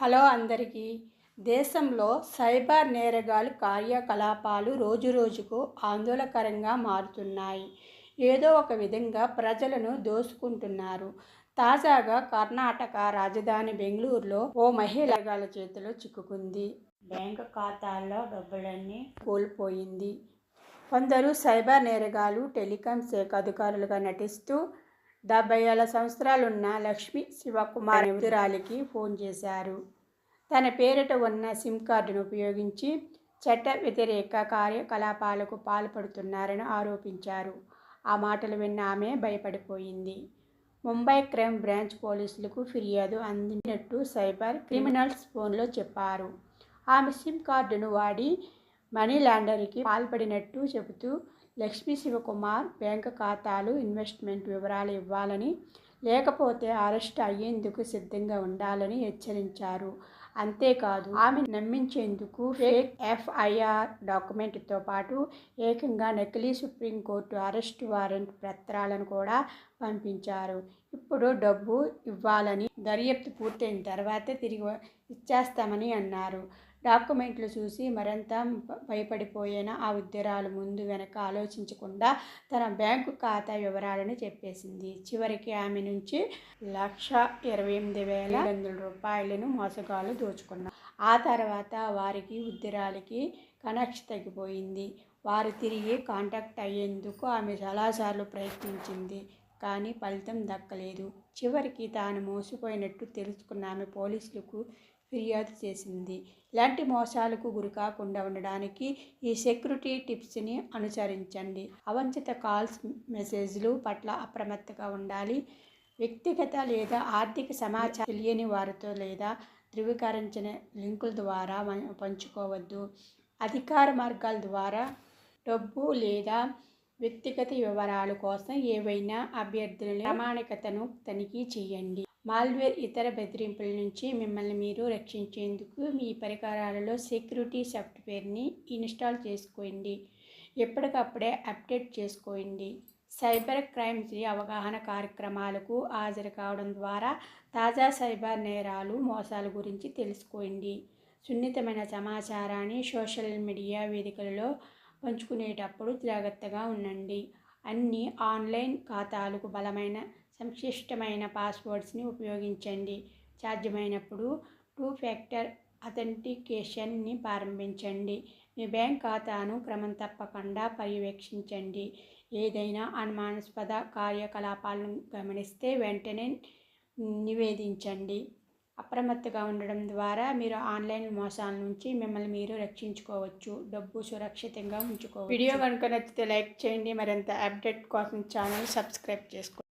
Hello అందరికీ. దేశంలో cyber నేరగాలు కార్యకలాపాలు రోజురోజుకు ఆందోళనకరంగా మారుతున్నాయి. ఏదో ఒక విధంగా ప్రజలను దోసుకుంటున్నారు. తాజాగా కర్ణాటక రాజధాని బెంగళూరులో ఓ మహిళ చేతిలో చిక్కుకుంది. బ్యాంకు ఖాతాల్లో డబ్బులన్నీ కోల్పోయింది. కొందరు సైబర్ నేరగాళ్ళు టెలికాం శాఖ అధికారులుగా నటిస్తూ డెబ్బై ఏళ్ళ సంవత్సరాలున్న లక్ష్మి శివకుమార్ అనే ఫోన్ చేశారు. తన పేరిట ఉన్న సిమ్ కార్డును ఉపయోగించి చట్ట వ్యతిరేక కార్యకలాపాలకు పాల్పడుతున్నారని ఆరోపించారు. ఆ మాటలు విన్న ఆమె భయపడిపోయింది. ముంబై క్రైమ్ బ్రాంచ్ పోలీసులకు ఫిర్యాదు అందినట్టు సైబర్ క్రిమినల్స్ ఫోన్లో చెప్పారు. ఆమె సిమ్ కార్డును వాడి మనీ లాండరీకి పాల్పడినట్టు చెబుతూ లక్ష్మీ శివకుమార్ బ్యాంకు ఖాతాలు ఇన్వెస్ట్మెంట్ వివరాలు ఇవ్వాలని లేకపోతే అరెస్ట్ అయ్యేందుకు సిద్ధంగా ఉండాలని హెచ్చరించారు. అంతేకాదు ఆమె నమ్మించేందుకు ఫేక్ ఎఫ్ఐఆర్ డాక్యుమెంట్తో పాటు ఏకంగా నకిలీ సుప్రీంకోర్టు అరెస్ట్ వారెంట్ పత్రాలను కూడా పంపించారు. ఇప్పుడు డబ్బు ఇవ్వాలని దర్యాప్తు పూర్తయిన తర్వాతే తిరిగి ఇచ్చేస్తామని అన్నారు. డాక్యుమెంట్లు చూసి మరింత భయపడిపోయిన ఆ ఉద్యరాలు ముందు వెనక ఆలోచించకుండా తన బ్యాంకు ఖాతా వివరాలను చెప్పేసింది. చివరికి ఆమె నుంచి లక్ష ఇరవై ఎనిమిది వేల వందల రూపాయలను మోసగాళ్ళు దోచుకున్నారు. ఆ తర్వాత వారికి ఉద్యోగాలకి కనెక్షన్ తగ్గిపోయింది. వారు తిరిగి కాంటాక్ట్ అయ్యేందుకు ఆమె చాలాసార్లు ప్రయత్నించింది కానీ ఫలితం దక్కలేదు. చివరికి తాను మోసపోయినట్టు తెలుసుకున్న ఆమె పోలీసులకు ఫిర్యాదు చేసింది. ఇలాంటి మోసాలకు గురికాకుండా ఉండడానికి ఈ సెక్యూరిటీ టిప్స్ని అనుసరించండి. అవంచిత కాల్స్ మెసేజ్లు పట్ల అప్రమత్తగా ఉండాలి. వ్యక్తిగత లేదా ఆర్థిక సమాచారం తెలియని వారితో లేదా ధృవీకరించిన లింకుల ద్వారా పంచుకోవద్దు. అధికార మార్గాల ద్వారా డబ్బు లేదా వ్యక్తిగత వివరాల కోసం ఏవైనా అభ్యర్థుల ప్రామాణికతను తనిఖీ చేయండి. మాల్వేర్ ఇతర బెదిరింపుల నుంచి మిమ్మల్ని మీరు రక్షించేందుకు మీ పరికరాలలో సెక్యూరిటీ సాఫ్ట్వేర్ని ఇన్స్టాల్ చేసుకోండి. ఎప్పటికప్పుడే అప్డేట్ చేసుకోండి. సైబర్ క్రైమ్స్ అవగాహన కార్యక్రమాలకు హాజరు కావడం ద్వారా తాజా సైబర్ నేరాలు మోసాల గురించి తెలుసుకోండి. సున్నితమైన సమాచారాన్ని సోషల్ మీడియా వేదికలలో పంచుకునేటప్పుడు జాగ్రత్తగా ఉండండి. అన్ని ఆన్లైన్ ఖాతాలకు బలమైన సంక్లిష్టమైన పాస్వర్డ్స్ని ఉపయోగించండి. సాధ్యమైనప్పుడు టూ ఫ్యాక్టర్ అథెంటికేషన్ని ప్రారంభించండి. మీ బ్యాంక్ ఖాతాను క్రమం తప్పకుండా పర్యవేక్షించండి. ఏదైనా అనుమానాస్పద కార్యకలాపాలను గమనిస్తే వెంటనే నివేదించండి. అప్రమత్తగా ఉండడం ద్వారా మీరు ఆన్లైన్ మోసాల నుంచి మిమ్మల్ని మీరు రక్షించుకోవచ్చు. డబ్బు సురక్షితంగా ఉంచుకోవచ్చు. వీడియో కనుక నచ్చితే లైక్ చేయండి. మరింత అప్డేట్ కోసం ఛానల్ సబ్స్క్రైబ్ చేసుకోండి.